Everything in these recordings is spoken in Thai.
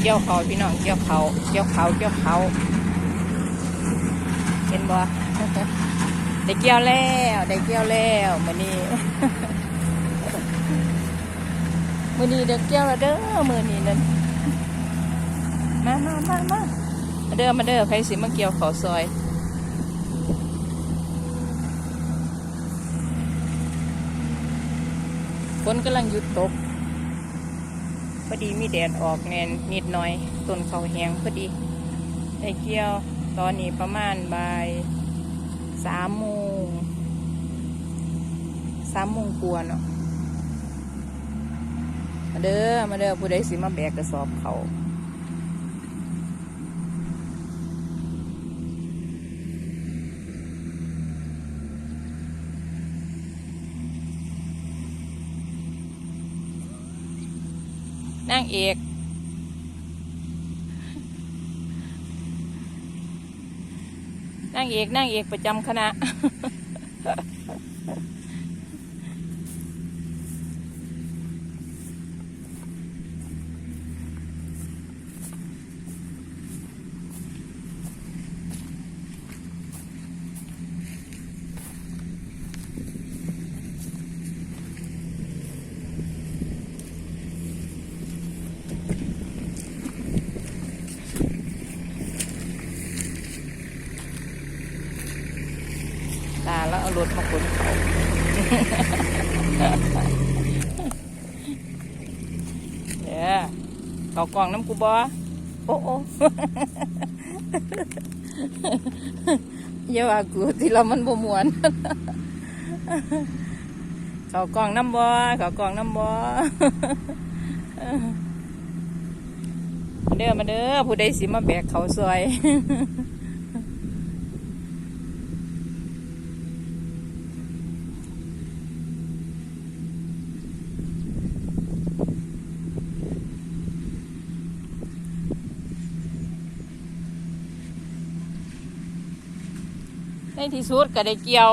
เกี่ยวเขาพี่น้องเกี่ยวเขาเกี่ยวเขาเกี่ยวเขาเห็นบ่ได้เกี่ยวแล้วได้เกี่ยวแล้วมื้อนี้มื้อนี้เด้อเกี่ยวแล้วเด้อมื้อนี้นั่นมามามามามาเด้อมาเด้อใครสิมาเกี่ยวเขาซอยฝนกำลังหยุดตก พอดีมีแดดออกแนนนิดหน่อยต้นเขาแหงพอดีไอเกี้ยวตอนนี้ประมาณบ่ายสามโมงสามโมงกว่าเนาะมาเด้อมาเด้อผู้ใดสิมาแบกกระสอบเขา นางเอกนางเอกนางเอกประจำคณะ ตาแล้วเอารถมาขนเขา เดี๋ยว เขากล่องน้ำกูบอโอ้โอ้อย่าว่ากูที่เรามันบ่มวน เขากล่องน้ำบอเขากล่องน้ำบอมาเด้อมาเด้อผู้ใดสิมาแบกเขาซอย ในที่สุดก็ได้เกี่ยว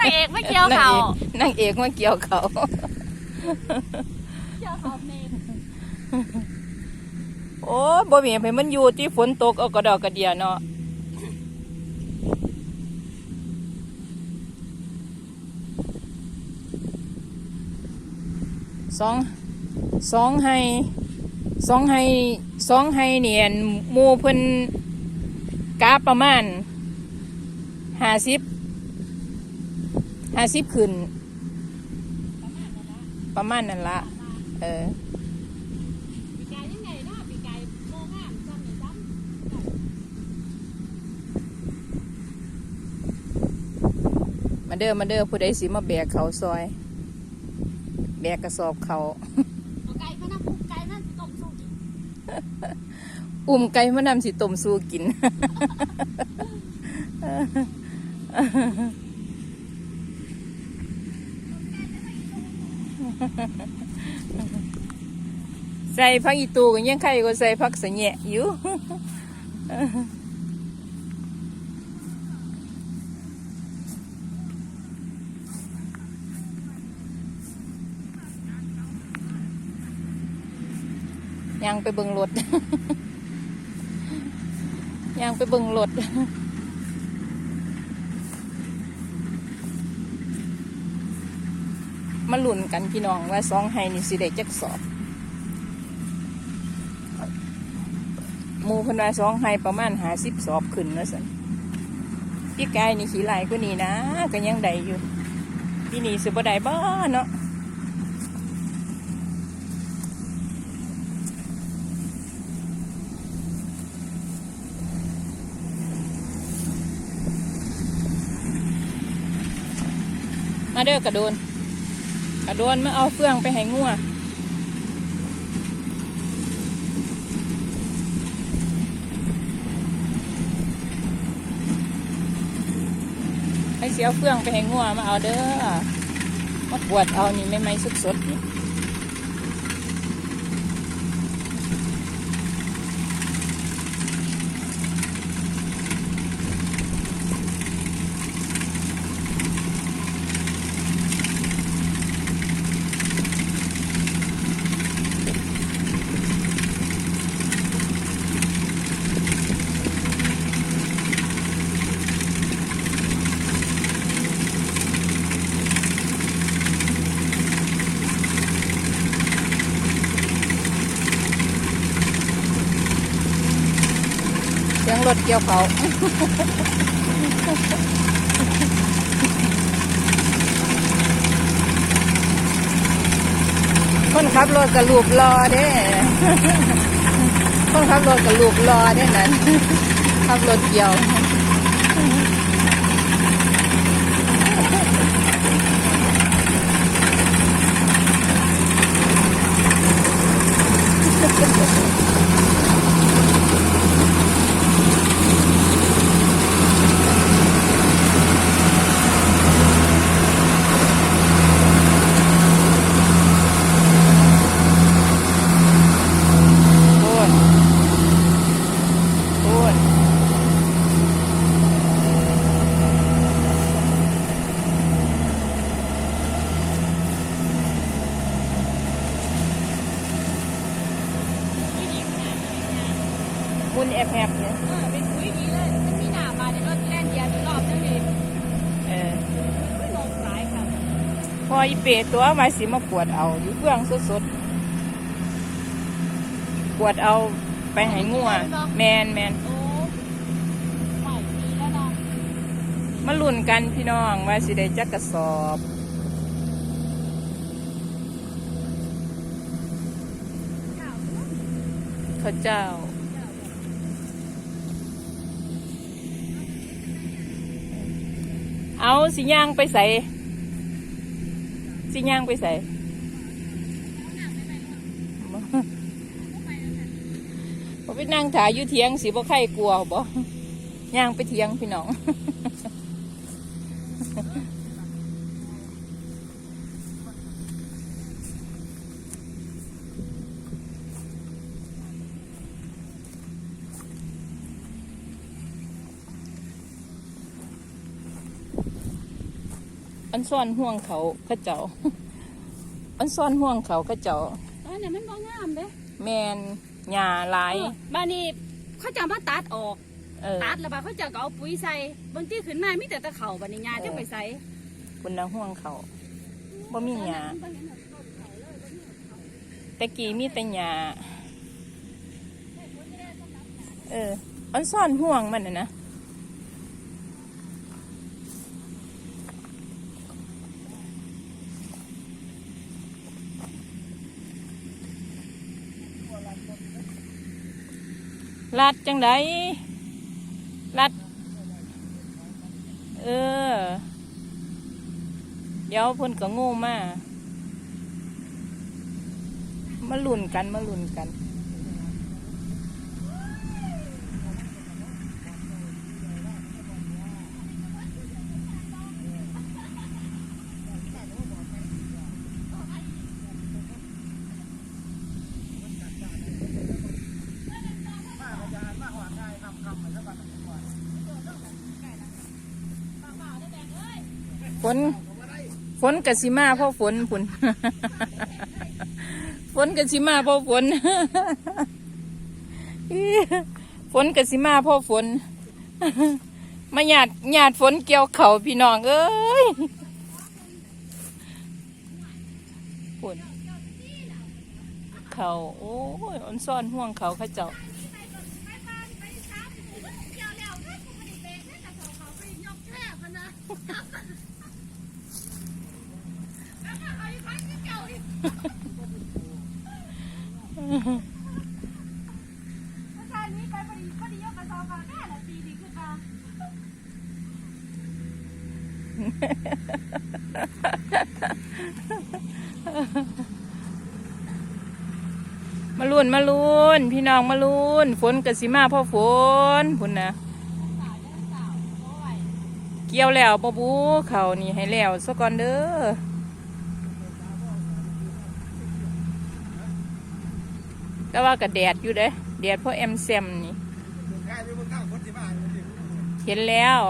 นางเอกไม่เกี่ยวเขานางเอกมาเกี่ยวเขา เกี่ยวเขาเมนโอ้ยบ่มีให้มันอยู่ที่ฝนตกเอากระดอกกระเดียเนาะ สองสองให้สองให้สองให้เนียนมูเพิ่นกาประมาณห้าสิบห้าสิบขึ้น ประมาณนั่นละเออปีกยังไงนะปีกายโมงามซ้ำนี่ซ้มาเด้อมาเด้อผู้ใดสิมาแบกเขาซอย แบกกระสอบเขาำเอาไก่มานะปุ๊บไก่มันต้มสุกอุ้มไก่มานำสิต้มสู้กินใส่พักอีตูกันยังใครก็ใส่พักสะแหนะอยู่ ยังไปเบิ่งรถยังไปเบิ่งรถมาหลุนกันพี่น้องว่าสองไฮนี่สิได้จักสอบมูพนว่าสองไฮประมาณหาสิบสอบขึ้นแล้วสันพี่กายนี่ขี่ไหลายกว่านี้นะก็ยังได้อยู่พี่นี่สิบ่ได้บ้าเนาะ มาเด้อกระโดน กระโดนมาเอาเฟืองไปให้งัวให้เสียเฟืองไปให้งัวมาเอาเด้อมาปวดเอานี่ไม่ไม่สดสดๆนี่ เกี่ยวเขาคนขับรถกับลูกรอเด้คนขับรถกับลูกรอเด้นั้นขับรถเกี่ยว นแอบแอบเนี่ยเออเป็นปุ๋ยดีเลยมันมีหน้ามาในรถแล่นเหยียบอีกรอบนึงนี่เออไม่ลงหลายค่ะพออีเปรตตัวมาสิมากวดเอา อยู่เครื่องสดๆกวดเอาไปให้งัวแมนแมนโอ้ใหม่ดีแล้วเนาะมาลุ่นกันพี่น้องว่าสิได้จักกระสอบเจ้าข้าวเจ้า เอาสิย่างไปใส่สิย่างไปใส่พอไปนั่งถ่ายอยู่เทียงสีบ่ไข่กลัวบ่ย่างไปเทียงพี่น้อง อันซ่อนห่วงเขาเข้าเจ้า อันซ่อนห่วงเขาเข้าเจ้าอันนี้มันบ่งามเด้แมนหญ้าหลาย บ้านนี้เขาจะมาตัดออกเออตัดแล้วบ้าเขาจะก็เอาปุ๋ยใส่บางทีขึ้นมามีแต่ตะเข่าบัดนี้ยาจะไปใส่คุณนะห่วงเขาบ่มีหญ้าแต่กี้มีแต่หญ้าเออ อันซ่อนห่วงมันน่ะนะ ลัดจังไดลัด เออ เดี๋ยวเพ่นก็โง่มา มาลุ่นกัน มาลุ่นกัน ฝน ฝนกสิมาเพราะฝนพุ่นฝนกสิมาเพราะฝนฝนกสิมาเพราะฝน มาหยาดหยาดฝนเกี่ยวเขาพี่น้องเอ้ยฝนเขาโอ้ยอนซ่อนห่วงเขาข้าเจ้า มาลุนมาลุนพี่น้องมาลุนฝนกสิมาพราะฝนพุ่นนะเกี่ยวแล้วปะบูเขานี่ให้แล้วสะก่อนเด้อ แต่ว่ากับแดดอยู่เด้แดดเพราะแอมเซมนี่เห็นแล้ว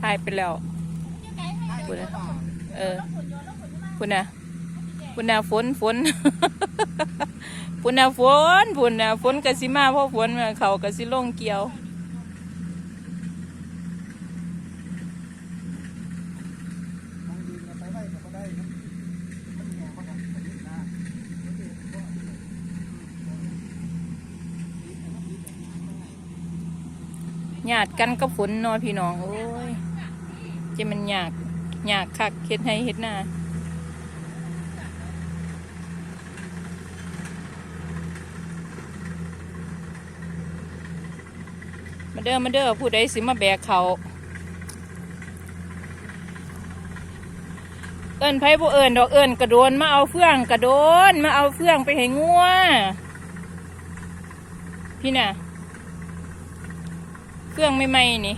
ถ่ายไปแล้วพุ่นะเออพุ่นะพุ่นะฝนฝนพุ่นะฝนพุ่นะฝนกสิมาเพราะฝนมาเขากสิลงเกี่ยว ยาดกันกับฝนนอพี่น้อง โอ้ยจะมันยากยากคักเฮ็ดให้เฮ็ดหน้ามาเด้อมาเด้อผู้ใดสิมาแบกเขาเอิญไผบ่เอิญดอกเอิญกระโดนมาเอาเฟื่องกระโดนมาเอาเฟื่องไปให้งัวพี่น่ะ เฟื่องไม่ไหมนี่